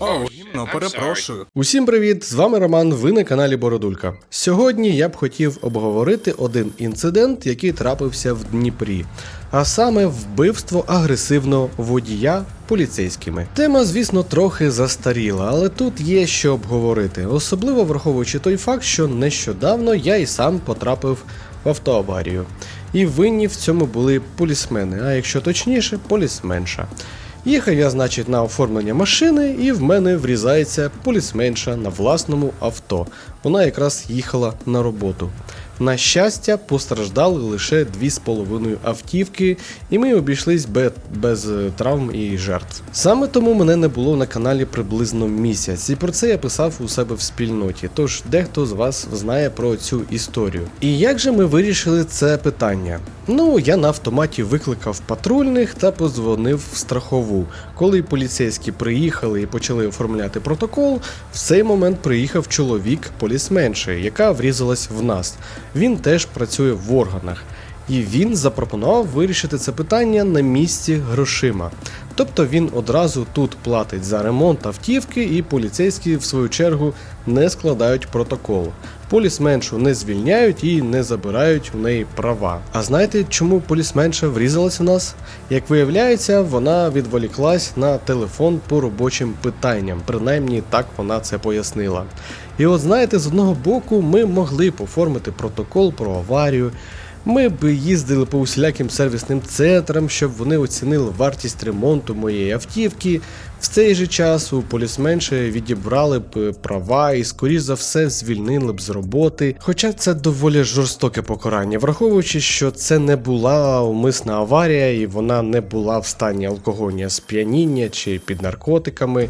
О, гімно, перепрошую. Усім привіт! З вами Роман. Ви на каналі Бородулька. Сьогодні я б хотів обговорити один інцидент, який трапився в Дніпрі, а саме вбивство агресивного водія поліцейськими. Тема, звісно, трохи застаріла, але тут є що обговорити, особливо враховуючи той факт, що нещодавно я і сам потрапив в автоаварію. І винні в цьому були полісмени, а якщо точніше, полісменша. Їхав я, значить, на оформлення машини, і в мене врізається полісменша на власному авто. Вона якраз їхала на роботу. На щастя, постраждали лише 2,5 автівки, і ми обійшлись без, без е, травм і жертв. Саме тому мене не було на каналі приблизно місяць, і про це я писав у себе в спільноті. Тож дехто з вас знає про цю історію. І як же ми вирішили це питання? Ну, я на автоматі викликав патрульних та подзвонив в страхову. Коли поліцейські приїхали і почали оформляти протокол, в цей момент приїхав чоловік полісменший, яка врізалась в нас. Він теж працює в органах. І він запропонував вирішити це питання на місці грошима. Тобто він одразу тут платить за ремонт автівки, і поліцейські, в свою чергу, не складають протокол. Полісменшу не звільняють і не забирають у неї права. А знаєте, чому полісменша врізалась у нас? Як виявляється, вона відволіклась на телефон по робочим питанням. Принаймні так вона це пояснила. І от знаєте, з одного боку, ми могли б оформити протокол про аварію. Ми б їздили по усіляким сервісним центрам, щоб вони оцінили вартість ремонту моєї автівки. В цей же час у полісменші відібрали б права і, скоріш за все, звільнили б з роботи. Хоча це доволі жорстоке покарання, враховуючи, що це не була умисна аварія і вона не була в стані алкогольного сп'яніння чи під наркотиками.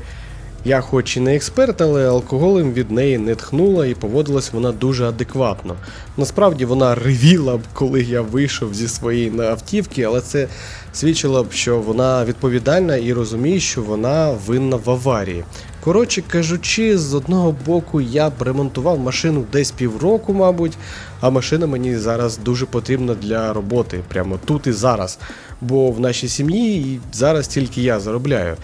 Я хоч і не експерт, але алкоголем від неї не тхнула і поводилась вона дуже адекватно. Насправді вона ревіла б, коли я вийшов зі своєї автівки, але це свідчило б, що вона відповідальна і розуміє, що вона винна в аварії. Коротше кажучи, з одного боку я б ремонтував машину десь півроку, мабуть, а машина мені зараз дуже потрібна для роботи, прямо тут і зараз. Бо в нашій сім'ї зараз тільки я заробляю.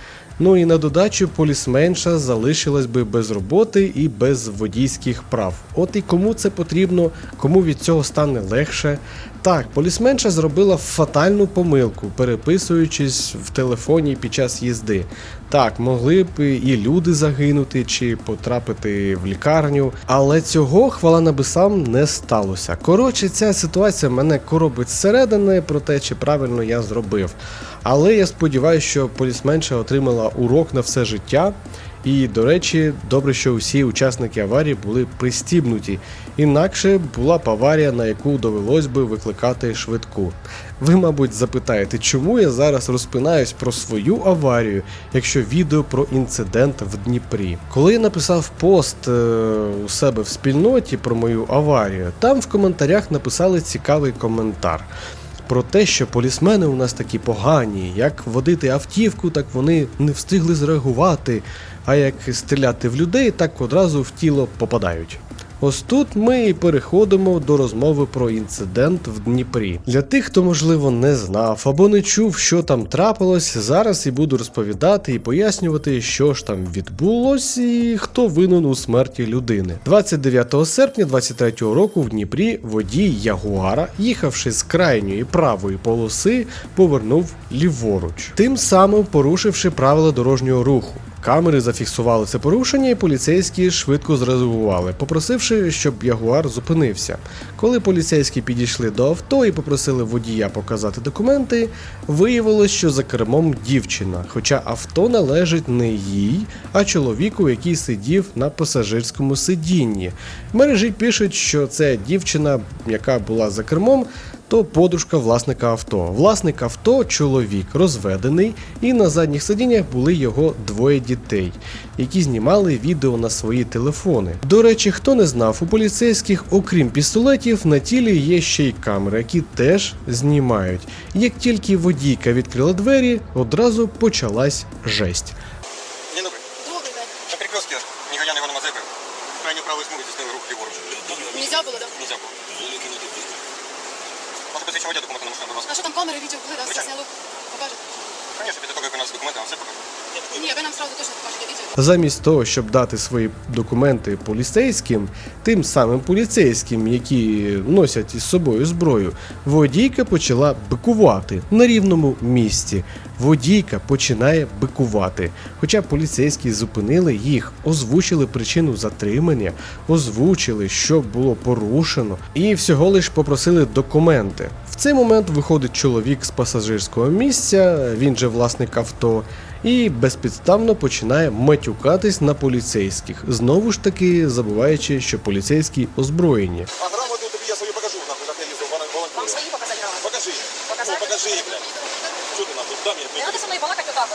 Ну і на додачу полісменша залишилась би без роботи і без водійських прав. От і кому це потрібно, кому від цього стане легше. Так, полісменша зробила фатальну помилку, переписуючись в телефоні під час їзди. Так, могли б і люди загинути чи потрапити в лікарню, але цього хвала небесам не сталося. Коротше, ця ситуація мене коробить зсередини про те, чи правильно я зробив. Але я сподіваюся, що полісменша отримала урок на все життя. І, до речі, добре, що усі учасники аварії були пристібнуті, інакше була б аварія, на яку довелось би викликати швидку. Ви, мабуть, запитаєте, чому я зараз розпинаюсь про свою аварію, якщо відео про інцидент в Дніпрі. Коли я написав пост е, у себе в спільноті про мою аварію, там в коментарях написали цікавий коментар про те, що полісмени у нас такі погані, як водити автівку, так вони не встигли зреагувати, а як стріляти в людей, так одразу в тіло попадають. Ось тут ми і переходимо до розмови про інцидент в Дніпрі. Для тих, хто можливо не знав або не чув, що там трапилось, зараз і буду розповідати і пояснювати, що ж там відбулось і хто винен у смерті людини. 29 серпня 23 року в Дніпрі водій Ягуара, їхавши з крайньої правої полоси, повернув ліворуч, тим самим порушивши правила дорожнього руху. Камери зафіксували це порушення, і поліцейські швидко зреагували, попросивши, щоб Ягуар зупинився. Коли поліцейські підійшли до авто і попросили водія показати документи, виявилось, що за кермом дівчина, хоча авто належить не їй, а чоловіку, який сидів на пасажирському сидінні. Мережі пишуть, що це дівчина, яка була за кермом, то подружка власника авто. Власник авто чоловік розведений, і на задніх сидіннях були його двоє дітей, які знімали відео на свої телефони. До речі, хто не знав, у поліцейських, окрім пістолетів, на тілі є ще й камери, які теж знімають. Як тільки водійка відкрила двері, одразу почалась жесть. Водія документи на машину, будь ласка. А що там камери, відео були, да, все Звичайно. Покажете? Звісно, після того, як у нас документи, вам все покажу. Ні, ви нам сразу точно покажете відео. Замість того, щоб дати свої документи поліцейським, тим самим поліцейським, які носять із собою зброю, водійка почала бикувати на рівному місці. Водійка починає бикувати. Хоча поліцейські зупинили їх, озвучили причину затримання, озвучили, що було порушено, і всього лиш попросили документи. В цей момент виходить чоловік з пасажирського місця, він же власник авто, і безпідставно починає матюкатись на поліцейських, знову ж таки забуваючи, що поліцейські озброєні. А грамоту тобі я свою покажу, нахуй, як я їздив, Вам волонтером. свої показати грамоти. Покажи. Показати? Ну, покажи, блядь. Що ти нахуй, дай Не мені. треба со мною балакати отак,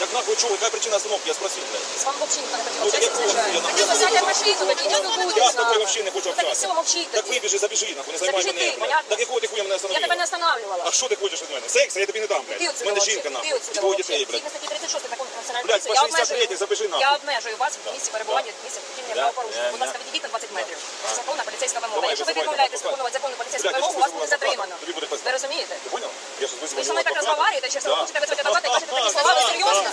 Так нахуй, чого, яка причина остановки, я спросив, блядь. З вами не хотів Ну, так я- Так сядьте в машину, тоді не Я спілкуйтесь з тобою нами. вообще не хочу Ну, Так і общатися. все, Так вибіжи, забіжи, нахуй, не займай Забіжи мене, ти, блядь. понятно? Так якого ти хуя мене Я тебе не останавливала. А що ти хочеш від мене? Секс? Я тобі не дам, Ти блядь. отсюда У мене вообще, жінка, ти нахуй. отсюда І двоє вообще. дітей, блядь. Згідно статті 36 закону про національну Блядь, поліцію, я по 63 обмежую, забіжи нахуй. я обмежую вас в місці перебування, в місці вчинення Да, правопорушення. Будь ласка, відійдіть на 20 метрів. Це законна поліцейська вимога. Давай, Якщо ви відмовляєтесь виконувати законну поліцейську Блядь, я вимогу, щас вас буде визиву затримано. адвоката. Тобі буде пизда. Ви розумієте? Ти понял? Я щас визвоню Ви со мною так адвоката. розмовляєте, чи Да. хочете визвати адвоката і кажете такі слова, ви серйозно?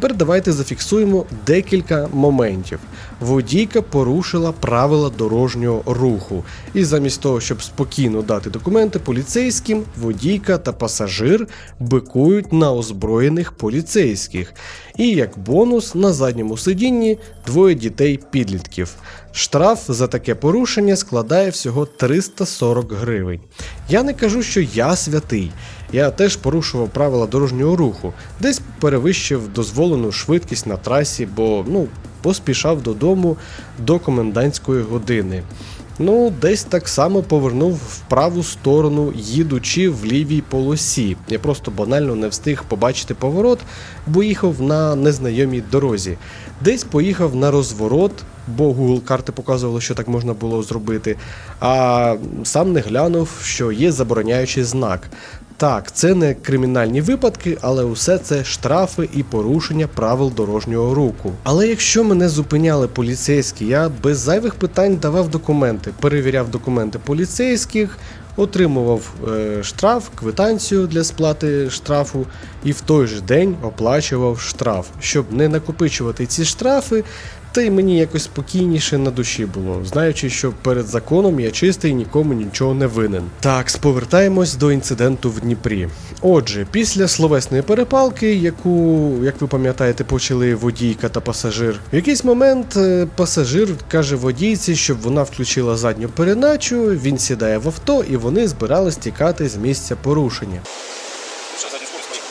Тепер давайте зафіксуємо декілька моментів. Водійка порушила правила дорожнього руху, і замість того, щоб спокійно дати документи поліцейським, водійка та пасажир бикують на озброєних поліцейських. І як бонус на задньому сидінні двоє дітей-підлітків. Штраф за таке порушення складає всього 340 гривень. Я не кажу, що я святий. Я теж порушував правила дорожнього руху, десь перевищив дозволену швидкість на трасі, бо ну, поспішав додому до комендантської години. Ну, десь так само повернув в праву сторону, їдучи в лівій полосі. Я просто банально не встиг побачити поворот, бо їхав на незнайомій дорозі. Десь поїхав на розворот, бо Google карти показували, що так можна було зробити. А сам не глянув, що є забороняючий знак. Так, це не кримінальні випадки, але усе це штрафи і порушення правил дорожнього руху. Але якщо мене зупиняли поліцейські, я без зайвих питань давав документи, перевіряв документи поліцейських, отримував е, штраф, квитанцію для сплати штрафу і в той же день оплачував штраф, щоб не накопичувати ці штрафи. Та й мені якось спокійніше на душі було, знаючи, що перед законом я чистий нікому нічого не винен. Так, повертаємось до інциденту в Дніпрі. Отже, після словесної перепалки, яку, як ви пам'ятаєте, почали водійка та пасажир, в якийсь момент е, пасажир каже водійці, щоб вона включила задню передачу, він сідає в авто і вони збирались тікати з місця порушення. Що, задню скорость поїхав?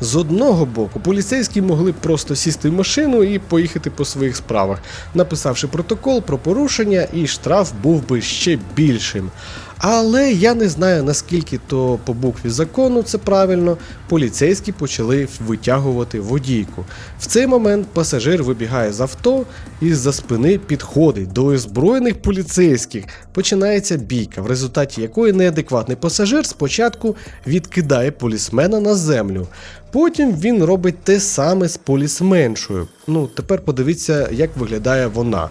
З одного боку, поліцейські могли б просто сісти в машину і поїхати по своїх справах, написавши протокол про порушення, і штраф був би ще більшим. Але я не знаю наскільки то по букві закону це правильно. Поліцейські почали витягувати водійку. В цей момент пасажир вибігає з авто і з-за спини підходить до озброєних поліцейських. Починається бійка, в результаті якої неадекватний пасажир спочатку відкидає полісмена на землю. Потім він робить те саме з полісменшою. Ну, тепер подивіться, як виглядає вона.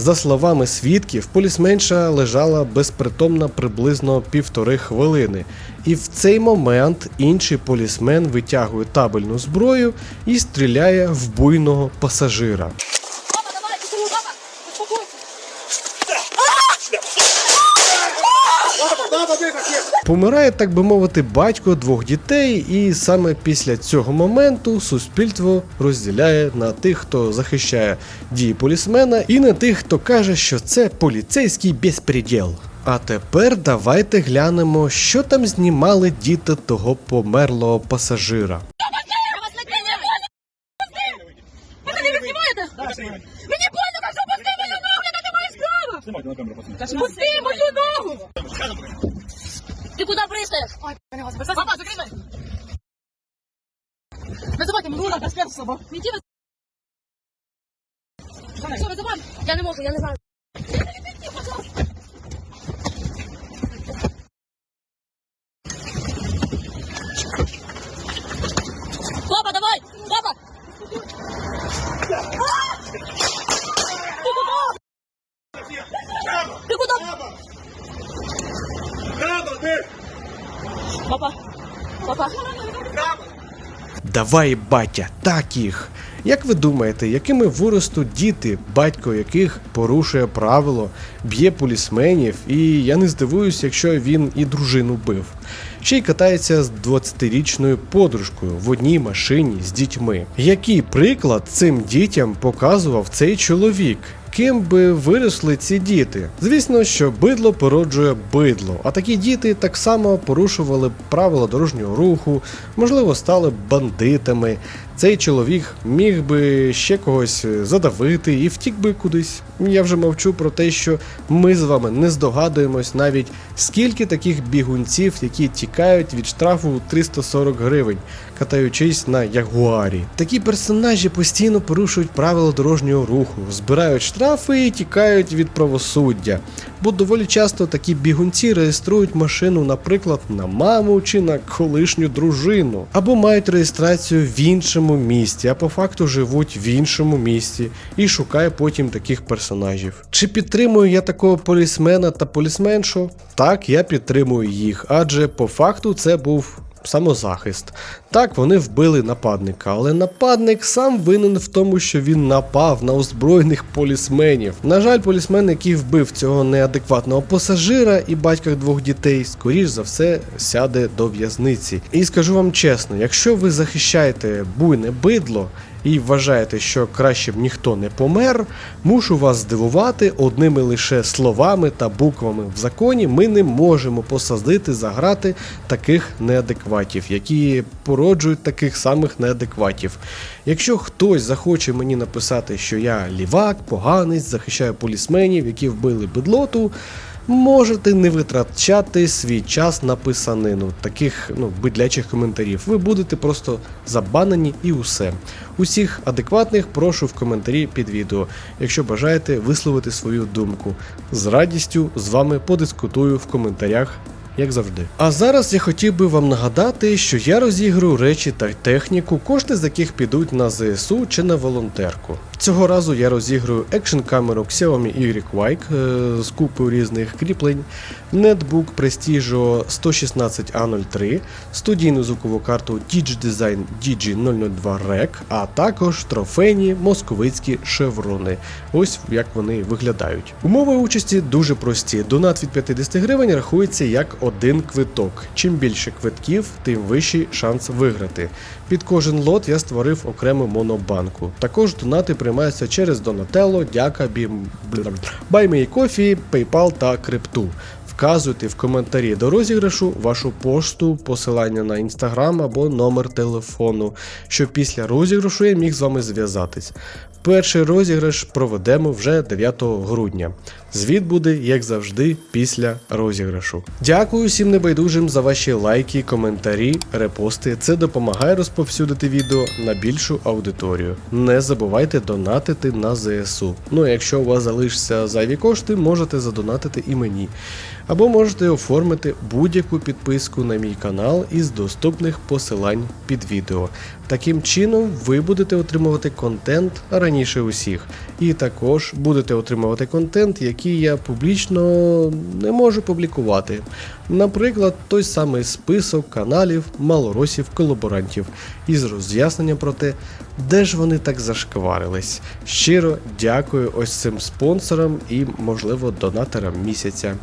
За словами свідків, полісменша лежала безпритомна приблизно півтори хвилини, і в цей момент інший полісмен витягує табельну зброю і стріляє в буйного пасажира. Папа, давай, ти папа, успокойся. Помирає, так би мовити, батько двох дітей, і саме після цього моменту суспільство розділяє на тих, хто захищає дії полісмена, і на тих, хто каже, що це поліцейський безпреділ. А тепер давайте глянемо, що там знімали діти того померлого пасажира. Я вас не больно! Маєш право! Пусти мою ногу! Ой, мене вас Папа, мене! Визивайте мені руна, проспект слабо. Іди ви... Що, визивай? Я не можу, я не знаю. Папа, давай! Папа! Ты куда? Папа, папа. Давай, батя, так їх. Як ви думаєте, якими виростуть діти, батько яких порушує правило, б'є полісменів, і я не здивуюсь, якщо він і дружину бив. Ще й катається з 20-річною подружкою в одній машині з дітьми. Який приклад цим дітям показував цей чоловік? Ким би виросли ці діти? Звісно, що бидло породжує бидло, а такі діти так само порушували правила дорожнього руху, можливо, стали бандитами. Цей чоловік міг би ще когось задавити і втік би кудись. Я вже мовчу про те, що ми з вами не здогадуємось навіть скільки таких бігунців, які тікають від штрафу у 340 гривень, катаючись на ягуарі. Такі персонажі постійно порушують правила дорожнього руху, збирають штрафи і тікають від правосуддя. Бо доволі часто такі бігунці реєструють машину, наприклад, на маму чи на колишню дружину, або мають реєстрацію в іншому місті, а по факту живуть в іншому місті і шукає потім таких персонажів. Чи підтримую я такого полісмена та полісменшу? Так, я підтримую їх, адже по факту це був самозахист. Так, вони вбили нападника, але нападник сам винен в тому, що він напав на озброєних полісменів. На жаль, полісмен, який вбив цього неадекватного пасажира і батька двох дітей, скоріш за все сяде до в'язниці. І скажу вам чесно, якщо ви захищаєте буйне бидло. І вважаєте, що краще б ніхто не помер, мушу вас здивувати одними лише словами та буквами в законі. Ми не можемо посадити за грати таких неадекватів, які породжують таких самих неадекватів. Якщо хтось захоче мені написати, що я лівак, поганець, захищаю полісменів, які вбили бедлоту. Можете не витрачати свій час на писанину таких ну, бидлячих коментарів. Ви будете просто забанені і усе. Усіх адекватних прошу в коментарі під відео, якщо бажаєте висловити свою думку. З радістю з вами подискутую в коментарях. Як завжди. А зараз я хотів би вам нагадати, що я розіграю речі та техніку, кошти з яких підуть на ЗСУ чи на волонтерку. Цього разу я розіграю екшн камеру Xiaomi Y Quake е, з купою різних кріплень, нетбук Prestigio 116A03, студійну звукову карту DigiDesign DG002 REC, а також трофейні московицькі шеврони. Ось як вони виглядають. Умови участі дуже прості. Донат від 50 гривень рахується як один квиток. Чим більше квитків, тим вищий шанс виграти. Під кожен лот я створив окрему монобанку. Також донати приймаються через Donatello, Дяка, Бім, BuyMeCoffee, PayPal та Крипту. Вказуйте в коментарі до розіграшу вашу пошту, посилання на інстаграм або номер телефону, щоб після розіграшу я міг з вами зв'язатись. Перший розіграш проведемо вже 9 грудня. Звіт буде, як завжди, після розіграшу. Дякую всім небайдужим за ваші лайки, коментарі, репости. Це допомагає розповсюдити відео на більшу аудиторію. Не забувайте донатити на ЗСУ. Ну а якщо у вас залишаться зайві кошти, можете задонатити і мені. Або можете оформити будь-яку підписку на мій канал із доступних посилань під відео. Таким чином, ви будете отримувати контент раніше усіх, і також будете отримувати контент, який я публічно не можу публікувати. Наприклад, той самий список каналів малоросів колаборантів із роз'ясненням про те, де ж вони так зашкварились. Щиро дякую ось цим спонсорам і, можливо, донаторам місяця.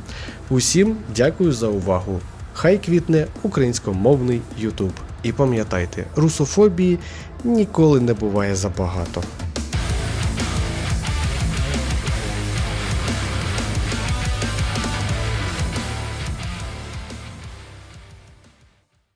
Усім дякую за увагу. Хай квітне українськомовний YouTube. І пам'ятайте, русофобії ніколи не буває забагато.